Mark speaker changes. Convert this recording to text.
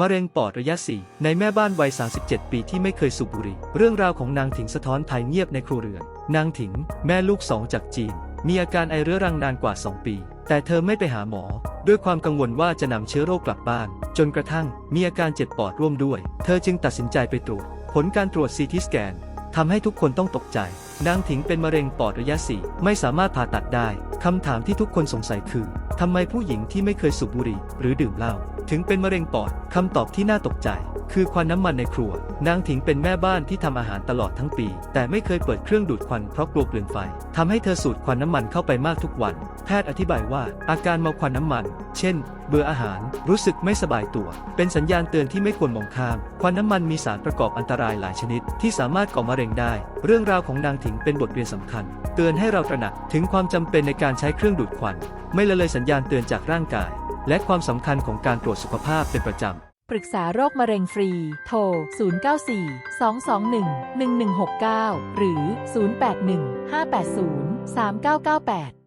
Speaker 1: มะเร็งปอดระยะ 4 ในแม่บ้านวัย 37 ปีที่ไม่เคยสูบบุหรี่ เรื่องราวของนางถิงสะท้อนภัยเงียบในครัวเรือน นางถิง แม่ลูกสองจากจีน มีอาการไอเรื้อรังนานกว่า 2 ปี แต่เธอไม่ไปหาหมอ ด้วยความกังวลว่าจะนำเชื้อโรคกลับบ้าน จนกระทั่งมีอาการเจ็บปอดร่วมด้วย เธอจึงตัดสินใจไปตรวจ ผลการตรวจซีทีสแกนทำให้ทุกคนต้องตกใจ นางถิงเป็นมะเร็งปอดระยะ 4 ไม่สามารถผ่าตัดได้คำถามที่ทุกคนสงสัยคือำไมผู้หญิงที่ไม่เคยสูบบุหรี่หรือดื่มเหล้าถึงเป็นมะเร็งปอดคำตอบที่น่าตกใจ คือควันน้ำมันในครัว นางถิงเป็นแม่บ้านที่ทำอาหารตลอดทั้งปี แต่ไม่เคยเปิดเครื่องดูดควันเพราะกลัวเปลืองไฟทำให้เธอสูดควันน้ำมันเข้าไปมากทุกวัน แพทย์อธิบายว่า อาการเมาควันน้ำมัน เช่น เบื่ออาหาร รู้สึกไม่สบายตัว เป็นสัญญาณเตือนที่ไม่ควรมองข้าม ควันน้ำมันมีสารประกอบอันตรายหลายชนิด ที่สามารถก่อมะเร็งได้ เรื่องราวของนางถิงเป็นบทเรียนสำคัญ เตือนให้เราตระหนักถึงความจำเป็นในการใช้เครื่องดูดควัน ไม่ละเลยสัญญาณเตือนจากร่างกาย และความสำคัญของการตรวจสุขภาพเป็นประจำ
Speaker 2: ปรึกษาโรคมะเร็งฟรี โทร 094 221 1169 หรือ 081 580 3998